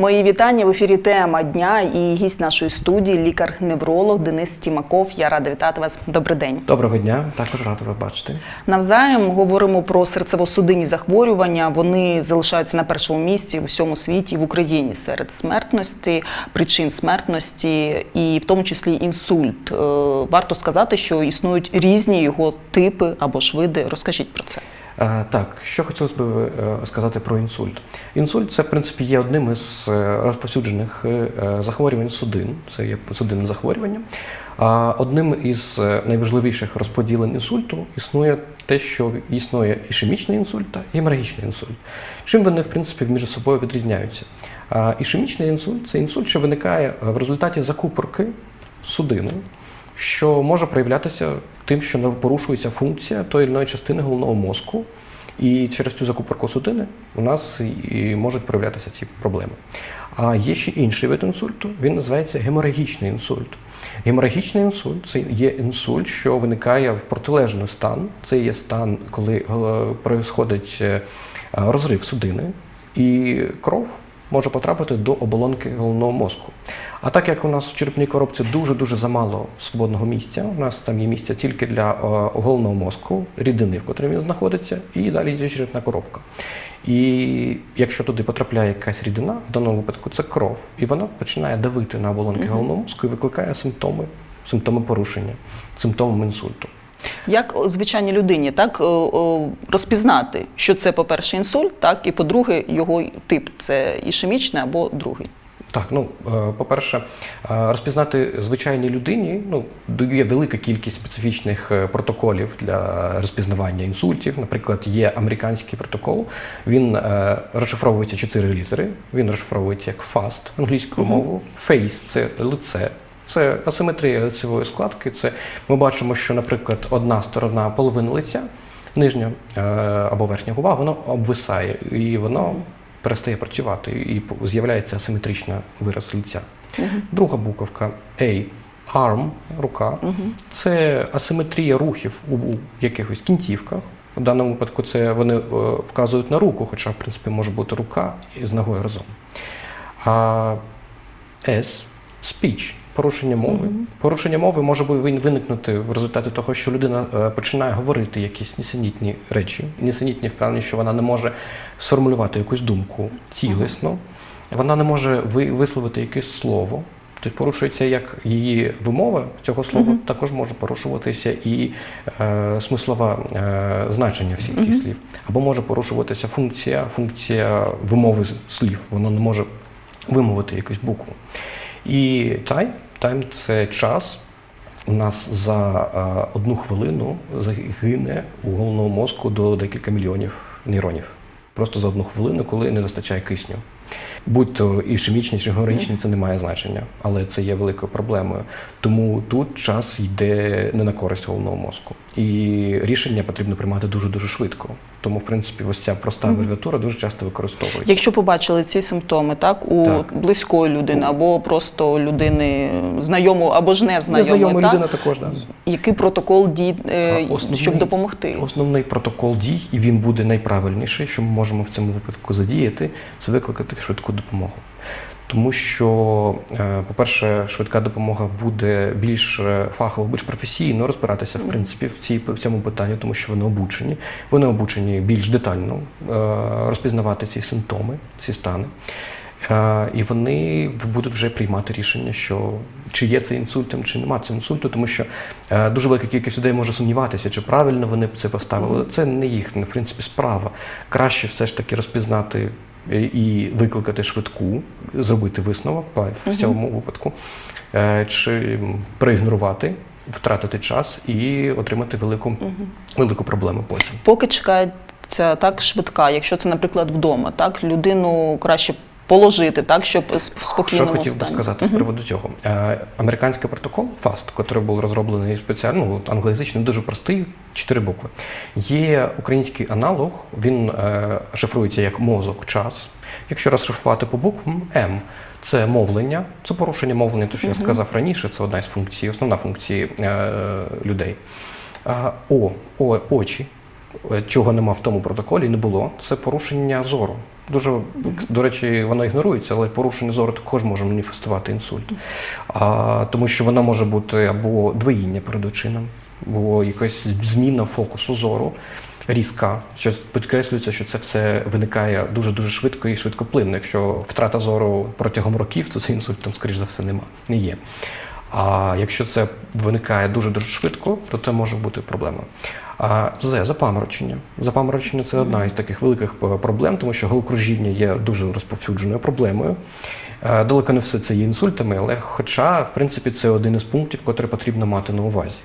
Мої вітання в ефірі тема дня і гість нашої студії, лікар-невролог Денис Тімаков. Я рада вітати вас. Добрий день. Доброго дня, також радий вас бачити. Навзаєм говоримо про серцево-судинні захворювання. Вони залишаються на першому місці в усьому світі в Україні серед смертності, причин смертності, і в тому числі інсульт. Е, Варто сказати, що існують різні його типи або ж види. Розкажіть про це. Е, Так, що хотілося б е, сказати про інсульт. Інсульт це, в принципі, є одним із е, розповсюджених захворювань судин, це є судинне захворювання. Одним із найважливіших розподілень інсульту існує те, що існує ішемічний інсульт та геморагічний інсульт. Чим вони, в принципі, між собою відрізняються? Ішемічний інсульт це інсульт, що виникає в результаті закупорки судини, що може проявлятися тим, що порушується функція тої чи частини головного мозку, і через цю закупорку судини у нас і можуть проявлятися ці проблеми. А є ще інший вид інсульту, він називається геморагічний інсульт. Геморагічний інсульт це є інсульт, що виникає в протилежний стан. Це є стан, коли проходить е, розрив судини, і кров може потрапити до оболонки головного мозку. А так як у нас в черепній коробці дуже-дуже замало свободного місця, у нас там є місця тільки для е, головного мозку, рідини, в котрій він знаходиться, і далі йде черепна коробка. І якщо туди потрапляє якась рідина, в даному випадку це кров, і вона починає давити на оболонки головного мозку і викликає симптоми, симптоми порушення, симптоми інсульту. Як звичайній людині так о, о, розпізнати, що це, по-перше, інсульт, так і по-друге, його тип це ішемічний або другий. Так, ну е, по-перше, е, розпізнати звичайній людині ну є велика кількість специфічних е, протоколів для розпізнавання інсультів. Наприклад, є американський протокол. Він е, розшифровується чотири літери. Він розшифровується як FAST англійською мовою. Face – це лице. Це асиметрія лицевої складки. Це ми бачимо, що, наприклад, одна сторона половина лиця, нижня е, або верхня губа, воно обвисає і воно перестає працювати, і з'являється асиметричний вираз лиця. Друга буковка A. Arm, рука. Це асиметрія рухів у якихось кінцівках. В даному випадку це вони е, вказують на руку, хоча, в принципі, може бути рука з ногою разом. А S speech порушення мови. Порушення мови може виникнути в результаті того, що людина е, починає говорити якісь нісенітні речі, нісенітні в плані, що вона не може сформулювати якусь думку цілісно, вона не може висловити якесь слово. Тобто порушується як її вимова цього слова, також може порушуватися і е, смислове е, значення всіх цих слів. Або може порушуватися функція, функція вимови слів. Воно не може вимовити якусь букву. І тайм, тайм це час. У нас за е, одну хвилину загине у головному мозку до декілька мільйонів нейронів. Просто за одну хвилину, коли не вистачає кисню. Будь-то ішемічний чи геморагічний, це не має значення, але це є великою проблемою. Тому тут час йде не на користь головного мозку. І рішення потрібно приймати дуже-дуже швидко. Тому, в принципі, ось ця проста абревіатура дуже часто використовується. Якщо побачили ці симптоми, так у Так. близької людини або просто людини знайомої або ж незнайомої, Незнайома так? людина також да. який протокол дій, е, основний- щоб допомогти? Основний протокол дій, і він буде найправильніший, що ми можемо в цьому випадку задіяти, це викликати швидку допомогу. Тому що, е, по-перше, швидка допомога буде більш е, фахово, більш професійно розбиратися в принципі в цій в цьому питанні, тому що вони обучені. Вони обучені більш детально е, розпізнавати ці симптоми, ці стани. Е, І вони будуть вже приймати рішення, що чи є це інсультом, чи нема це інсульту, тому що е, дуже велика кількість людей може сумніватися, чи правильно вони це поставили. Це не їхня, в принципі, справа. Краще все ж таки розпізнати і викликати швидку, зробити висновок в цьому випадку, чи проігнорувати, втратити час і отримати велику, велику проблему потім. Поки чекається так швидка, якщо це, наприклад, вдома, так людину краще положити, так, щоб в Що хотів би стані. сказати з приводу цього? Е, Американський протокол FAST, який був розроблений спеціально, ну, англоязичний, дуже простий, чотири букви. Є український аналог, він е, шифрується як мозок, час. Якщо розшифрувати по буквам, М це мовлення, це порушення мовлення, те, що я сказав раніше, це одна з функцій, основна функція е, людей. А, О, О, очі. е, чого нема в тому протоколі, не було, це порушення зору. Дуже, до речі, воно ігнорується, але порушення зору також може маніфестувати інсульт. А, тому що воно може бути або двоїння перед очином, або якась зміна фокусу зору різка. Що підкреслюється, що це все виникає дуже-дуже швидко і швидкоплинно. Якщо втрата зору протягом років, то цей інсульт там, скоріш за все, нема, не є. А якщо це виникає дуже-дуже швидко, то це може бути проблема. А З запаморочення. Запаморочення це одна із таких великих е, проблем, тому що головокружіння є дуже розповсюдженою проблемою. Е, Далеко не все це є інсультами, але хоча, в принципі, це один із пунктів, котрий потрібно мати на увазі.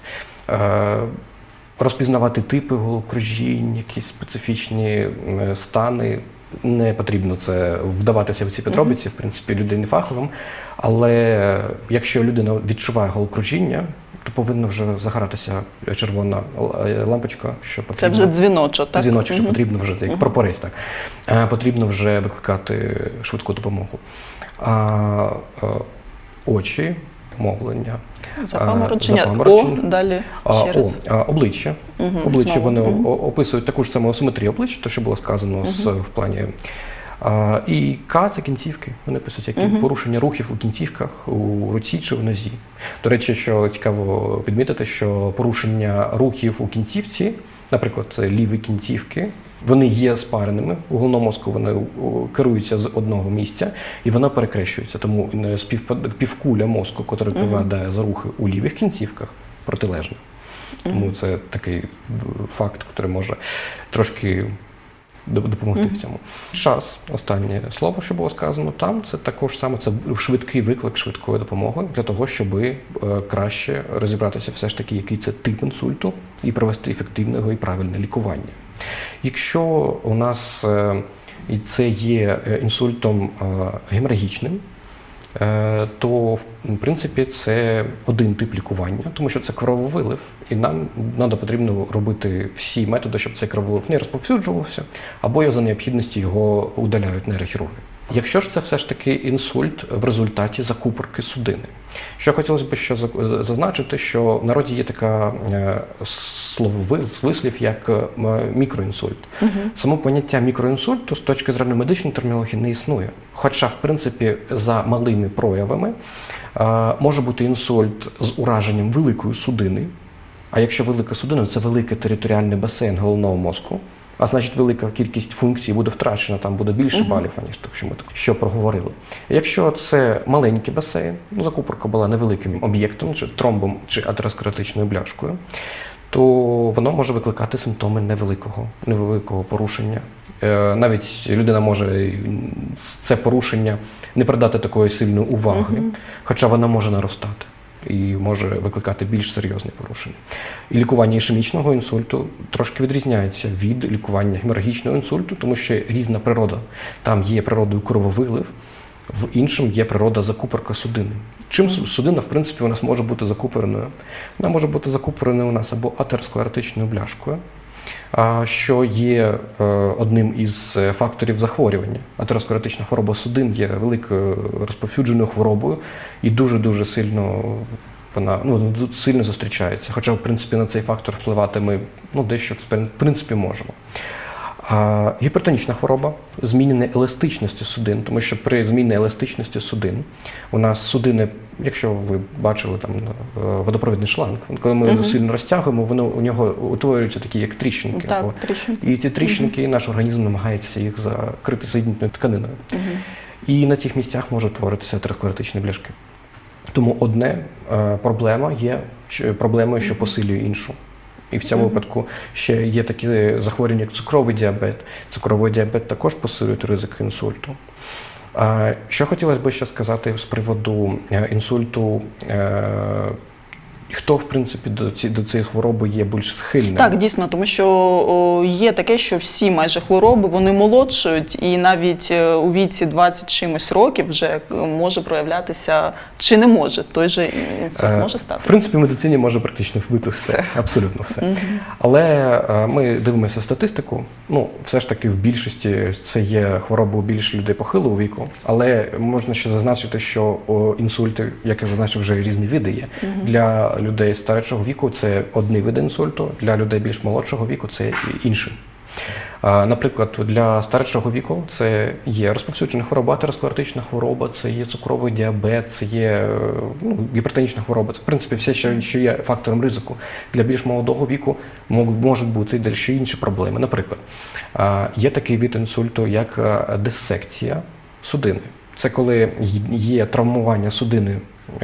Е, Розпізнавати типи головокружінь, якісь специфічні е, стани. Не потрібно це вдаватися в ці подробиці, в принципі, людині фаховим. Але якщо людина відчуває головокружіння, то повинна вже загоратися червона е, лампочка, що Це вже дзвіночок, так? дзвіночок, що потрібно вже як пропорець, так Е, потрібно вже викликати швидку допомогу. А, е, очі, мовлення. Запаморочення. запаморочення. О, далі ще о, раз. а, обличчя. Мгм, обличчя знову. вони о- описують таку ж саму асиметрію обличчя, то що було сказано з, в плані. А, і К це кінцівки. Вони пишуть, які Мгм. порушення рухів у кінцівках, у руці чи в нозі. До речі, що цікаво підмітити, що порушення рухів у кінцівці, наприклад, це ліві кінцівки, вони є спареними. У головному мозку вони керуються з одного місця і воно перекрещується. Тому е, півкуля мозку, яка відповідає за рухи у лівих кінцівках, протилежна. Тому це такий факт, який може трошки доп- допомогти в цьому. Час, останнє слово, що було сказано там, це також саме це швидкий виклик швидкої допомоги для того, щоб е, краще розібратися все ж таки, який це тип інсульту, і провести ефективне і правильне лікування. Якщо у нас е, це є е, інсультом е, геморагічним, то в принципі це один тип лікування, тому що це крововилив, і нам надо потрібно робити всі методи, щоб цей крововилив не розповсюджувався, або його за необхідності його удаляють нейрохірурги. Якщо ж це все ж таки інсульт в результаті закупорки судини, що хотілося б ще зазначити, що в народі є така е, слововислів, як е, мікроінсульт. Само поняття мікроінсульту з точки зору медичної термінології не існує. Хоча, в принципі, за малими проявами е, може бути інсульт з ураженням великої судини. А якщо велика судина, це великий територіальний басейн головного мозку. А значить, велика кількість функцій буде втрачена, там буде більше балів, аніж так, що ми так що проговорили. Якщо це маленький басейн, ну закупорка була невеликим об'єктом, чи тромбом, чи атеросклеротичною бляшкою, то воно може викликати симптоми невеликого, невеликого порушення. Е, Навіть людина може це порушення не придати такої сильної уваги, хоча воно може наростати і може викликати більш серйозні порушення. І лікування ішемічного інсульту трошки відрізняється від лікування геморагічного інсульту, тому що різна природа. Там є природою крововилив, в іншому є природа закупорка судини. Чим судина, в принципі, у нас може бути закупореною? Вона може бути закупореною у нас або атеросклеротичною бляшкою, що є е, одним із е, факторів захворювання. Атеросклеротична хвороба судин є великою розповсюдженою хворобою і дуже-дуже сильно вона ну, сильно зустрічається. Хоча, в принципі, на цей фактор впливати ми ну, дещо в принципі можемо. А гіпертонічна хвороба змінення еластичності судин, тому що при зміні еластичності судин у нас судини, якщо ви бачили там е, водопровідний шланг, коли ми сильно розтягуємо, воно у нього утворюються такі як тріщинки. Так, тріщинки. І ці тріщинки наш організм намагається їх закрити соєднітельною тканиною. І на цих місцях можуть творитися атеросклеротичні бляшки. Тому одне е, проблема є проблемою, що посилює іншу. І в цьому випадку ще є такі захворювання, як цукровий діабет. Цукровий діабет також посилює ризик інсульту. Що хотілося б ще сказати з приводу е, інсульту, е, хто в принципі до ці- до цієї хвороби є більш схильним? Так, дійсно, тому що о, є таке, що всі майже хвороби вони молодшують, і навіть е, у віці 20 чимось років вже е, може проявлятися чи не може той же інсульт Е, може статися. В принципі, в медицині може практично вбити все, Все. абсолютно все. Але е, ми дивимося статистику. Ну, все ж таки, в більшості це є хвороба у більш людей похилого віку. Але можна ще зазначити, що о, інсульти, як я зазначив, вже різні види є. Для людей старшого віку це одний вид інсульту, для людей більш молодшого віку це інший. Наприклад, для старшого віку це є розповсюджена хвороба, атеросклеротична хвороба, це є цукровий діабет, це є е, ну, гіпертонічна хвороба. Це в принципі все, що, є фактором ризику. Для більш молодого віку можуть бути дещо інші проблеми. Наприклад, є такий від інсульту, як е, диссекція судини. Це коли є травмування судини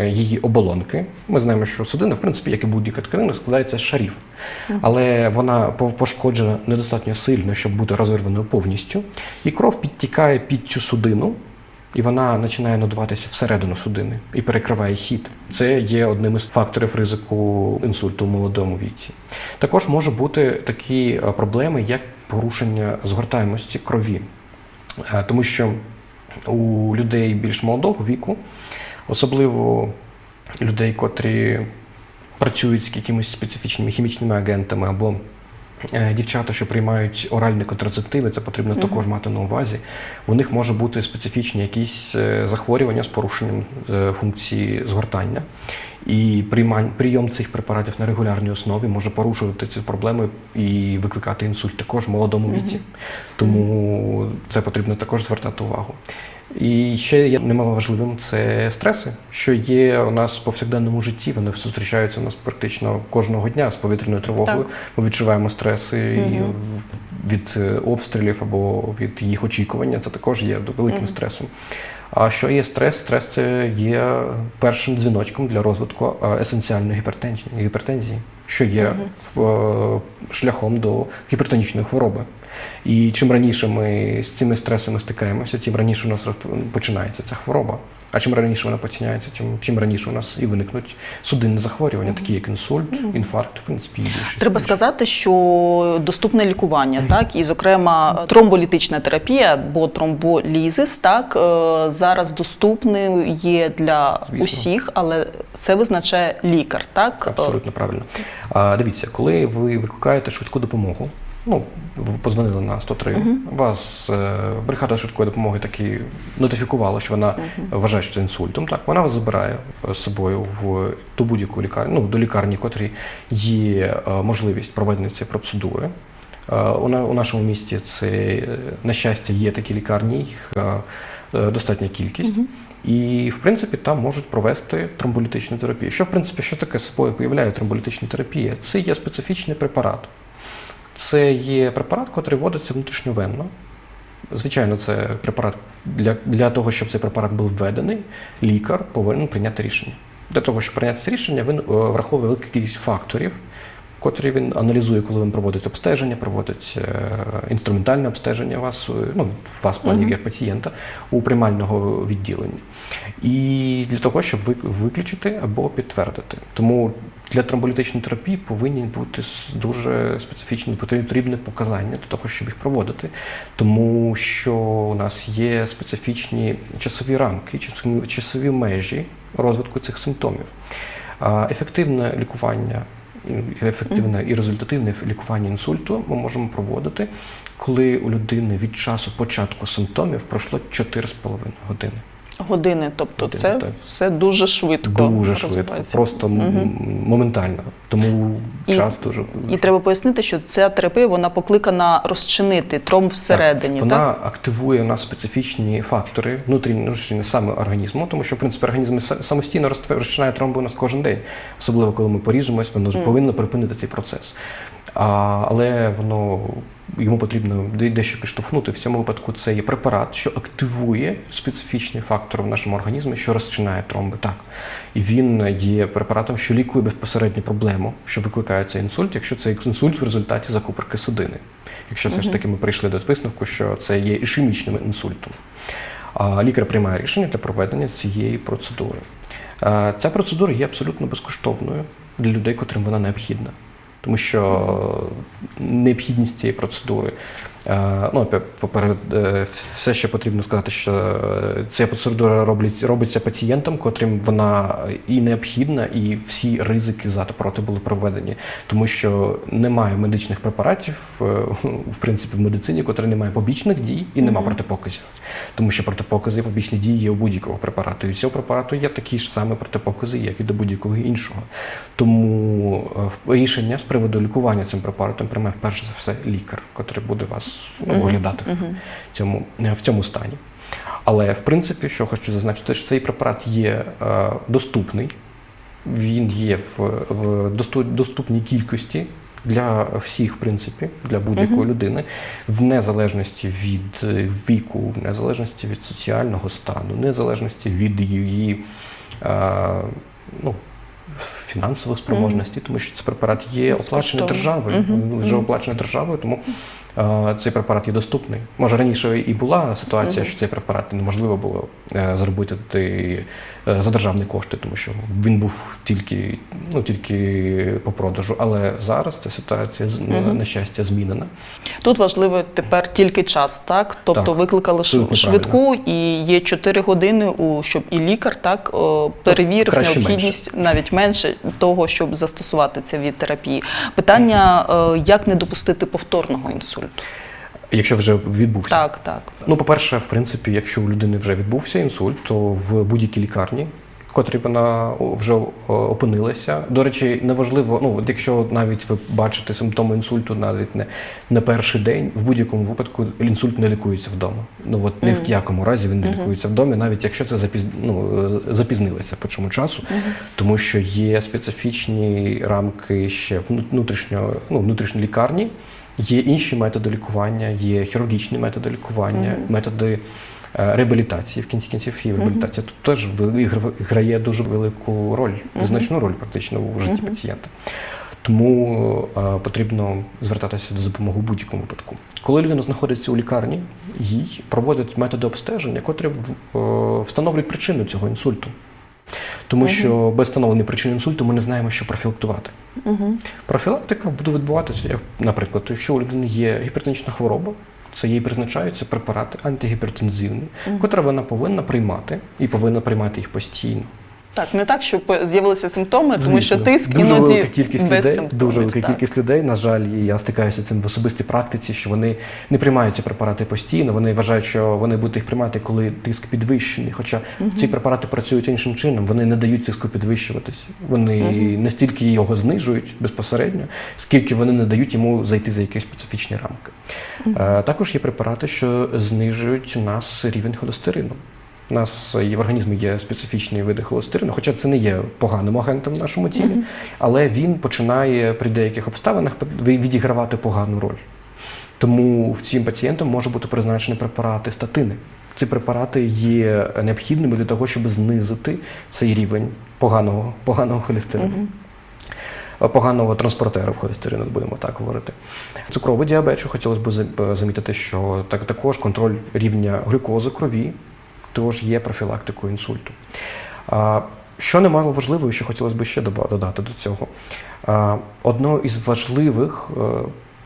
її оболонки. Ми знаємо, що судина, в принципі, як і будь-яка тканина, складається з шарів. Але вона пошкоджена недостатньо сильно, щоб бути розірваною повністю. І кров підтікає під цю судину, і вона починає надуватися всередину судини і перекриває хід. Це є одним із факторів ризику інсульту в молодому віці. Також може бути такі е, проблеми, як порушення згортаємості крові. Е, Тому що у людей більш молодого віку, особливо людей, котрі працюють з якимись специфічними хімічними агентами або е, дівчата, що приймають оральні контрацептиви, це потрібно також мати на увазі. У них може бути специфічні якісь е, захворювання з порушенням е, функції згортання. І прийом цих препаратів на регулярній основі може порушувати ці проблеми і викликати інсульт також в молодому віці. Тому це потрібно також звертати увагу. І ще є немаловажливим це стреси, що є у нас в повсякденному житті. Вони зустрічаються у нас практично кожного дня з повітряною тривогою. Так. Ми відчуваємо стреси і від е, обстрілів або від їх очікування. Це також є великим стресом. А що є стрес? Стрес це є першим дзвіночком для розвитку е, есенціальної гіпертензії, що є е, шляхом до гіпертонічної хвороби. І чим раніше ми з цими стресами стикаємося, тим раніше у нас починається ця хвороба. А чим раніше вона починається, тим, тим раніше у нас і виникнуть судинні захворювання, такі як інсульт, інфаркт, в принципі, і. Треба сказати, що доступне лікування, так і зокрема тромболітична терапія, бо тромболізис так е, зараз доступний є для Звісно. усіх, але це визначає лікар. Так Абсолютно правильно. А, дивіться, коли ви викликаєте швидку допомогу, ну, ви позвонили на 103, вас е, бригада швидкої допомоги таки нотифікувала, що вона вважає, що це інсультом. Так, вона вас забирає е, з собою в ту будь-яку лікарню, ну, до лікарні, в котрій є е, можливість проведення цієї процедури. Е, У на- у нашому місті це, е, на щастя, є такі лікарні, їх е, е, достатня кількість. І, в принципі, там можуть провести тромболітичну терапію. Що, в принципі, що таке собою появляє тромболітична терапія? Це є специфічний препарат. Це є препарат, який вводиться внутрішньовенно. Звичайно, це препарат для, для того, щоб цей препарат був введений, лікар повинен прийняти рішення. Для того, щоб прийняти це рішення, він е, враховує велику кількість факторів, котрі він аналізує, коли він проводить обстеження, проводить е, інструментальне обстеження вас, е, ну, вас в плані як пацієнта у приймального відділення. І для того, щоб ви- виключити або підтвердити. Тому для тромболітичної терапії повинні бути дуже специфічні потрібні показання для того, щоб їх проводити, тому що у нас є специфічні часові рамки, часові- межі розвитку цих симптомів. Ефективне лікування, ефективне і результативне лікування інсульту ми можемо проводити, коли у людини від часу початку симптомів пройшло 4,5 години. Години. Тобто, Години, це так. все дуже швидко Дуже швидко, просто Мгм. моментально. Тому І- час дуже І треба пояснити, що ця терапія вона покликана розчинити тромб всередині. Так, Так, вона активує у нас специфічні фактори внутрішні внутрішні саме організму, тому що в принципі організм самостійно розчиняє тромби у нас кожен день, особливо коли ми поріжемось, воно ж повинно припинити цей процес. А, але воно йому потрібно дещо підштовхнути. В цьому випадку це є препарат, що активує специфічний фактор в нашому організмі, що розчиняє тромби. Так. І він є препаратом, що лікує безпосередньо проблему, що викликає цей інсульт, якщо це інсульт в результаті закупорки судини. Якщо все ж таки ми прийшли до висновку, що це є ішемічним інсультом. Лікар приймає рішення для проведення цієї процедури. Ця процедура є абсолютно безкоштовною для людей, котрим вона необхідна. Тому що необхідність цієї процедури Ну, поперед, е, все ще потрібно сказати, що е, ця процедура роблять, робиться пацієнтам, котрим вона і необхідна, і всі ризики за та проти були проведені, тому що немає медичних препаратів, е, в принципі, в медицині, котрі немає побічних дій і немає протипоказів. Тому що протипокази і побічні дії є у будь-якого препарату. І у цього препарату є такі ж самі протипокази, як і до будь-якого іншого. Тому е, рішення з приводу лікування цим препаратом приймає перш за все лікар, котрий буде вас ну, оглядати в, цьому, е, в цьому стані. Але в принципі, що хочу зазначити, що цей препарат є е, доступний, він є в, в доступній кількості для всіх, в принципі, для будь-якої людини, в незалежності від е, віку, в незалежності від соціального стану, в незалежності від її е, ну, фінансової спроможності, тому що цей препарат є оплачений державою, Мгм. він вже оплачений державою, тому цей препарат є доступний. Може раніше і була ситуація, що цей препарат неможливо було е, зробити ти, е, за державні кошти, тому що він був тільки, ну, тільки по продажу. Але зараз ця ситуація з- на, щастя змінена. Тут важливо тепер тільки час, так? Тобто Так, викликали швидку, і є 4 години, у, щоб і лікар так перевірив краще необхідність навіть менше того, щоб застосувати цей від терапії. Питання, е, як не допустити повторного інсульту? Якщо вже відбувся. Так, так. Ну, по-перше, в принципі, якщо у людини вже відбувся інсульт, то в будь-якій лікарні, в котрій вона вже опинилася. До речі, неважливо, ну от якщо навіть ви бачите симптоми інсульту навіть не на перший день, в будь-якому випадку інсульт не лікується вдома. Ну от ні в якому разі він не лікується вдома, навіть якщо це запіз... ну, е, запізнилося по чому часу, тому що є специфічні рамки ще вну- внутрішньо, ну, внутрішньої лікарні. Є інші методи лікування, є хірургічні методи лікування, методи е, реабілітації. В кінці кінців і реабілітація тут теж грає дуже велику роль, значну роль практично у житті пацієнта. Тому е, потрібно звертатися до допомоги в будь-якому випадку. Коли людина знаходиться у лікарні, їй проводять методи обстеження, котрі е, встановлюють причину цього інсульту. Тому що без встановлення причини інсульту ми не знаємо, що профілактувати. Профілактика буде відбуватися, як, наприклад, якщо у людини є гіпертонічна хвороба, це їй призначаються препарати антигіпертензивні, котрі вона повинна приймати і повинна приймати їх постійно. Так, не так, щоб з'явилися симптоми, тому що тиск дуже іноді велика кількість без людей, симптомів. дуже велика так. кількість людей. На жаль, і я стикаюся цим в особистій практиці, що вони не приймають ці препарати постійно. Вони вважають, що вони будуть їх приймати, коли тиск підвищений. Хоча ці препарати працюють іншим чином, вони не дають тиску підвищуватись. Вони не стільки його знижують безпосередньо, скільки вони не дають йому зайти за якісь специфічні рамки. Е, Також є препарати, що знижують у нас рівень холестерину. У нас і в організмі є специфічні види холестерину, хоча це не є поганим агентом в нашому тілі, але він починає при деяких обставинах відігравати погану роль. Тому в цим пацієнтам може бути призначені препарати статини. Ці препарати є необхідними для того, щоб знизити цей рівень поганого, поганого холестерину. Поганого транспортера холестерину, будемо так говорити. Цукровий діабет, що хотілося б замітити, що так, також контроль рівня глюкози крові тож є профілактикою інсульту. Що немало важливо, і що хотілося б ще додати до цього. А, Одною із важливих е,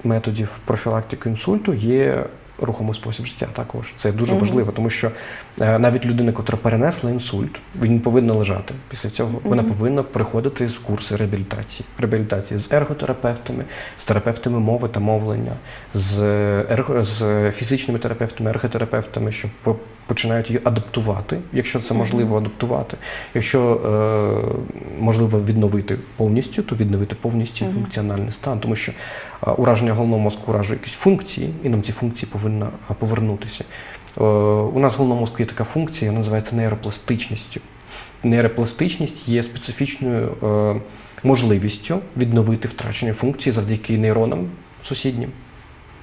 методів профілактики інсульту є рухомий спосіб життя. Також це дуже важливо, тому що е, навіть людина, яка перенесла інсульт, він повинна лежати. Після цього вона повинна приходити з курси реабілітації. Реабілітації з ерготерапевтами, з терапевтами мови та мовлення, з, ерго, з фізичними терапевтами, ерготерапевтами, що по- починають її адаптувати, якщо це можливо адаптувати. Якщо е, можливо відновити повністю, то відновити повністю функціональний стан, тому що е, ураження головного мозку уражує якісь функції, і нам ці функції повинні повернутися. Е, у нас в головному мозку є така функція, вона називається нейропластичністю. Нейропластичність є специфічною е, можливістю відновити втрачені функції завдяки нейронам сусіднім.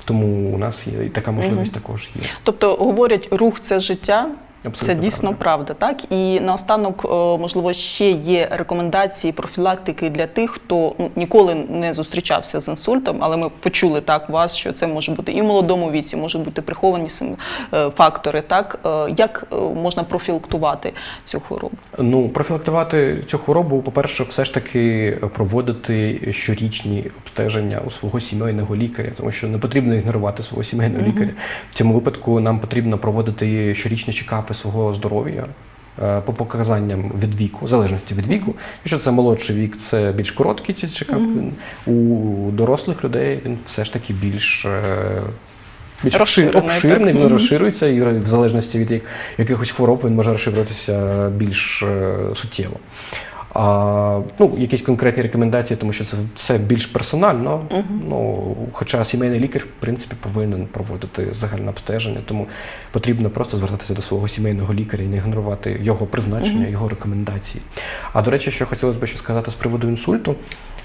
Тому у нас є і така можливість також є. Тобто говорять, рух це життя. Абсолютно Це дійсно правда. правда, так і наостанок, е, можливо, ще є рекомендації профілактики для тих, хто ну, ніколи не зустрічався з інсультом, але ми почули так вас, що це може бути і в молодому віці, можуть бути приховані е, фактори. Так Е, як можна профілактувати цю хворобу? Ну, профілактувати цю хворобу, по-перше, все ж таки проводити щорічні обстеження у свого сімейного лікаря, тому що не потрібно ігнорувати свого сімейного лікаря. В цьому випадку нам потрібно проводити щорічні чекапи свого здоров'я. е, По показанням від віку, в залежності від віку. Якщо це молодший вік, це більш короткий цей чекап. У дорослих людей він все ж таки більш, е, більш Розширений, обширний, він розширюється, і в залежності від якихось хвороб він може розширюватися більш е, суттєво. А, ну, якісь конкретні рекомендації, тому що це все більш персонально. Ну, хоча сімейний лікар, в принципі, повинен проводити загальне обстеження, тому потрібно просто звертатися до свого сімейного лікаря і не ігнорувати його призначення, його рекомендації. А до речі, що хотілося б ще сказати з приводу інсульту.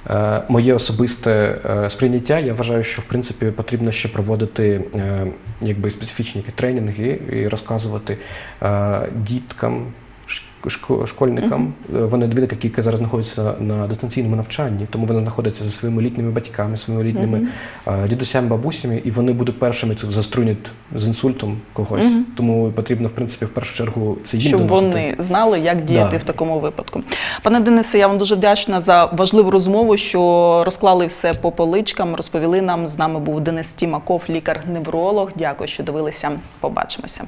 Е, Моє особисте е, сприйняття, я вважаю, що в принципі потрібно ще проводити е, якби специфічні тренінги і розказувати е, діткам, шк- шко- школьникам. Е, Вони велика кількість зараз знаходяться на дистанційному навчанні, тому вони знаходяться зі своїми літніми батьками, своїми літніми е, дідусями, бабусями, і вони будуть першими тут заструнять з інсультом когось. Тому потрібно, в принципі, в першу чергу це їм щоб доносити. вони знали, як діяти Да. в такому випадку. Пане Денисе, я вам дуже вдячна за важливу розмову, що розклали все по поличкам, розповіли нам. З нами був Денис Тімаков, лікар-невролог. Дякую, що дивилися. Побачимося.